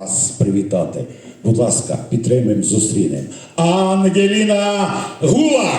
Вас привітати. Будь ласка, підтримуємо, зустрінемо. Ангеліна Гула!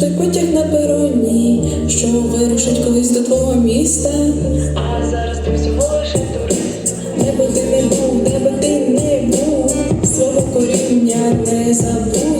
той потяг на пероні, що вирушить колись до твого міста. А зараз ти всього лише турист. Де би ти не був, де би ти не був, свого коріння не забув.